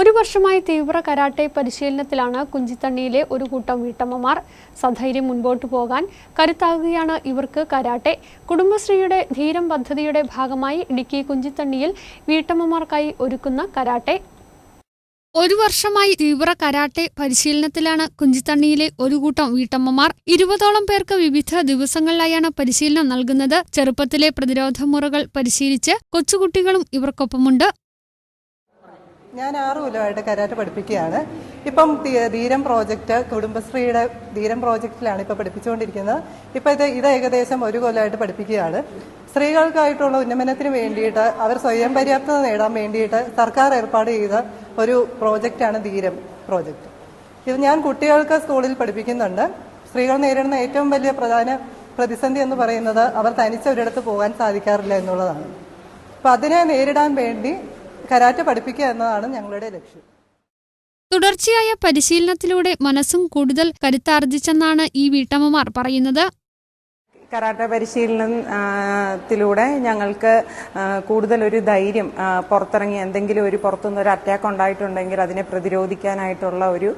ഒരു വർഷമായി തീവ്ര കരാട്ടെ പരിശീലനത്തിലാണ് കുഞ്ചിത്തണ്ണിയിലെ ഒരു കൂട്ടം വീട്ടമ്മമാർ. സധൈര്യം മുൻപോട്ട് പോകാൻ കരുത്താകുകയാണ് ഇവർക്ക് കരാട്ടെ. കുടുംബശ്രീയുടെ ധീരം പദ്ധതിയുടെ ഭാഗമായി ഇടുക്കി കുഞ്ചിത്തണ്ണിയിൽ വീട്ടമ്മമാർക്കായി ഒരുക്കുന്ന കരാട്ടെ. ഒരു വർഷമായി തീവ്ര കരാട്ടെ പരിശീലനത്തിലാണ് കുഞ്ചിത്തണ്ണിയിലെ ഒരു കൂട്ടം വീട്ടമ്മമാർ. ഇരുപതോളം പേർക്ക് വിവിധ ദിവസങ്ങളിലായാണ് പരിശീലനം നൽകുന്നത്. ചെറുപ്പത്തിലെ പ്രതിരോധ മുറകൾ പരിശീലിച്ച് കൊച്ചുകുട്ടികളും ഇവർക്കൊപ്പമുണ്ട്. ഞാൻ ആറ് കൊല്ലമായിട്ട് കരാട്ടെ പഠിപ്പിക്കുകയാണ്. ഇപ്പം ധീരം പ്രോജക്റ്റ് കുടുംബശ്രീയുടെ ധീരം പ്രോജക്റ്റിലാണ് ഇപ്പോൾ പഠിപ്പിച്ചുകൊണ്ടിരിക്കുന്നത്. ഇപ്പം ഇത് ഇത് ഏകദേശം ഒരു കൊല്ലമായിട്ട് പഠിപ്പിക്കുകയാണ്. സ്ത്രീകൾക്കായിട്ടുള്ള ഉന്നമനത്തിന് വേണ്ടിയിട്ട് അവർ സ്വയം പര്യാപ്തത നേടാൻ വേണ്ടിയിട്ട് സർക്കാർ ഏർപ്പാട് ചെയ്ത ഒരു പ്രോജക്റ്റാണ് ധീരം പ്രോജക്റ്റ്. ഇത് ഞാൻ കുട്ടികൾക്ക് സ്കൂളിൽ പഠിപ്പിക്കുന്നുണ്ട്. സ്ത്രീകൾ നേരിടുന്ന ഏറ്റവും വലിയ പ്രധാന പ്രതിസന്ധി എന്ന് പറയുന്നത് അവർ തനിച്ച് ഒരിടത്ത് പോകാൻ സാധിക്കാറില്ല എന്നുള്ളതാണ്. അപ്പം അതിനെ നേരിടാൻ വേണ്ടി കരാട്ടെ പഠിപ്പിക്കുക എന്നതാണ് ഞങ്ങളുടെ ലക്ഷ്യം. തുടർച്ചയായ പരിശീലനത്തിലൂടെ മനസ്സും കൂടുതൽ കരുത്താർജിച്ചെന്നാണ് ഈ വീട്ടമ്മമാർ പറയുന്നത്. കരാട്ട പരിശീലനത്തിലൂടെ ഞങ്ങൾക്ക് കൂടുതൽ ഒരു ധൈര്യം പുറത്തിറങ്ങി എന്തെങ്കിലും ഒരു പുറത്തുനിന്ന് ഒരു അറ്റാക്ക് ഉണ്ടായിട്ടുണ്ടെങ്കിൽ അതിനെ പ്രതിരോധിക്കാനായിട്ടുള്ള ഒരു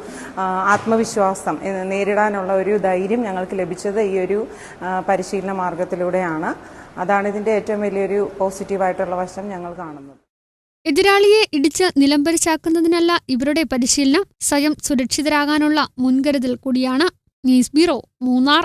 ആത്മവിശ്വാസം നേരിടാനുള്ള ഒരു ധൈര്യം ഞങ്ങൾക്ക് ലഭിച്ചത് ഈ ഒരു പരിശീലന മാർഗത്തിലൂടെയാണ്. അതാണ് ഇതിന്റെ ഏറ്റവും വലിയൊരു പോസിറ്റീവായിട്ടുള്ള വശം ഞങ്ങൾ കാണുന്നത്. എതിരാളിയെ ഇടിച്ച് നിലംപരിച്ചാക്കുന്നതിനല്ല ഇവരുടെ പരിശീലനം. സ്വയം സുരക്ഷിതരാകാനുള്ള മുൻകരുതൽ കൂടിയാണ്. News bureau Munnar.